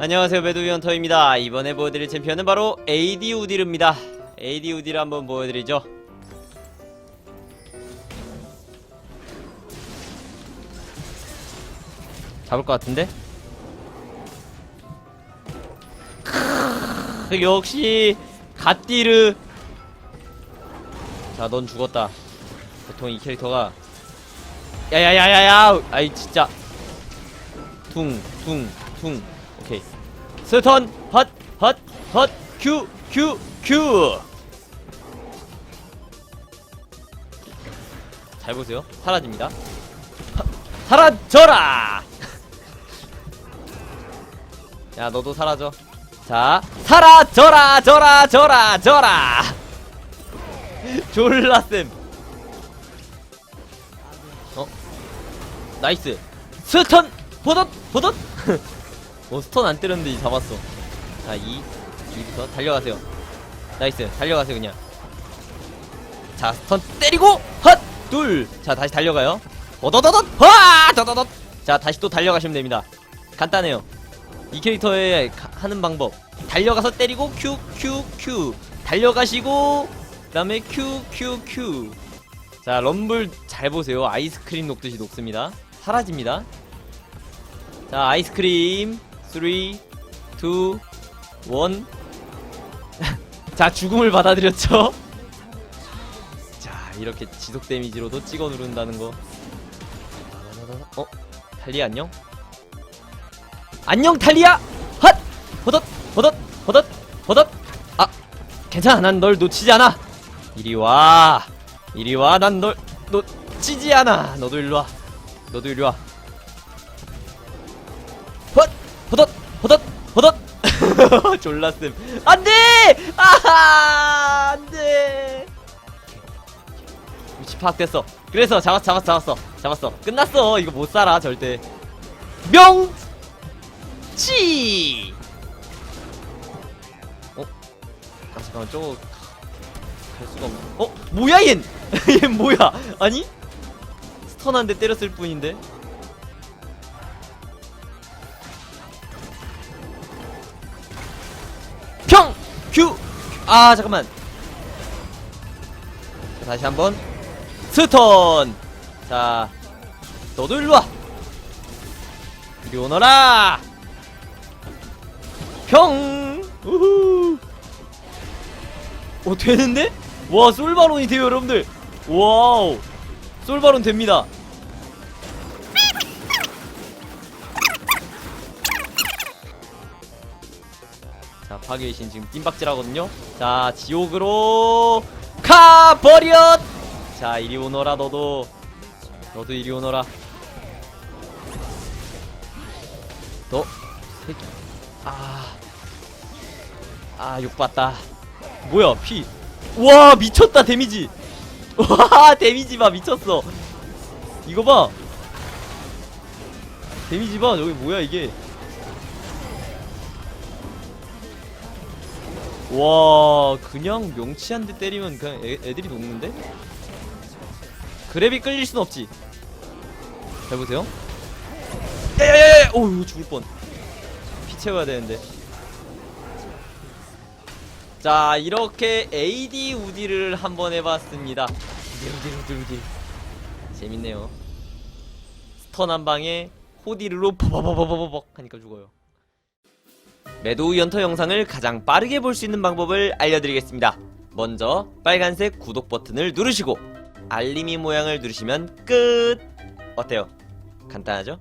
안녕하세요 매드위헌터입니다. 이번에 보여드릴 챔피언은 바로 AD 우디르입니다. AD 우디르 한번 보여드리죠. 잡을 것 같은데? 크으, 역시 갓디르. 자 넌 죽었다. 보통 이 캐릭터가 야야야야야! 아이 진짜. 퉁퉁퉁 오케이 스턴 헛 헛 헛 큐 큐 큐. 잘 보세요. 사라집니다. 하, 사라져라! 야 너도 사라져. 자 사라져라 져라 져라 져라. 졸라쌤. 어? 나이스. 스턴 보덧 보덧 어 스턴 안 때렸는데 이 잡았어. 자 2, 2부터 달려가세요. 나이스 달려가세요 그냥. 자 스턴 때리고 헛둘자 다시 달려가요. 어더더덧! 와 더더덧! 자 다시 또 달려가시면 됩니다. 간단해요. 이 캐릭터의 가- 하는 방법. 달려가서 때리고 큐 큐 큐. 달려가시고 그 다음에 큐 큐 큐. 자 럼블 잘 보세요. 아이스크림 녹듯이 녹습니다. 사라집니다. 자 아이스크림 3 2 1 자 죽음을 받아들였죠 자 이렇게 지속 데미지로도 찍어 누른다는 거 어? 탈리아 안녕? 안녕 탈리아! 헛! 호덧! 호덧! 호덧! 호덧! 아! 괜찮아 난 널 놓치지 않아 이리 와 이리 와 난 널 놓치지 않아 너도 일로 와 너도 이리 와 헛! 호덧! 호덧! 호덧! 졸라쌤 안돼! 아하! 안돼! 위치 파악됐어 그래서 잡았어 잡았어 잡았어 잡았어 끝났어 이거 못 살아 절대 명! 치! 어? 아 잠깐만 저거 갈 수가 없네 어? 뭐야 얜! 얜 뭐야 아니? 스턴 한대 때렸을 뿐인데 평! 큐! 아 잠깐만. 자, 다시 한번. 스턴! 자 너도 일로와. 이리 오너라. 평! 우후. 오 되는데? 와 솔바론이 돼요 여러분들. 와우. 솔바론 됩니다 파괴의 신 지금 뜀박질 하거든요 자 지옥으로 가버렸 자 이리 오너라 너도 너도 이리 오너라 너 새끼 아. 아, 욕봤다. 뭐야, 피. 와, 미쳤다, 데미지. 와, 데미지 봐, 미쳤어. 이거 봐. 데미지 봐, 여기 뭐야, 이게. 와, 그냥 명치 한 대 때리면 그냥 애, 애들이 녹는데? 그랩이 끌릴 순 없지. 잘 보세요. 야야야야! 오, 이거 죽을 뻔. 피 채워야 되는데. 자, 이렇게 AD 우디를 한번 해봤습니다. 우디, 우디, 우디, 우디. 재밌네요. 스턴 한 방에 호디르로 버버버버버벅 하니까 죽어요. 매도우 연터 영상을 가장 빠르게 볼 수 있는 방법을 알려드리겠습니다. 먼저 빨간색 구독 버튼을 누르시고 알림이 모양을 누르시면 끝! 어때요? 간단하죠?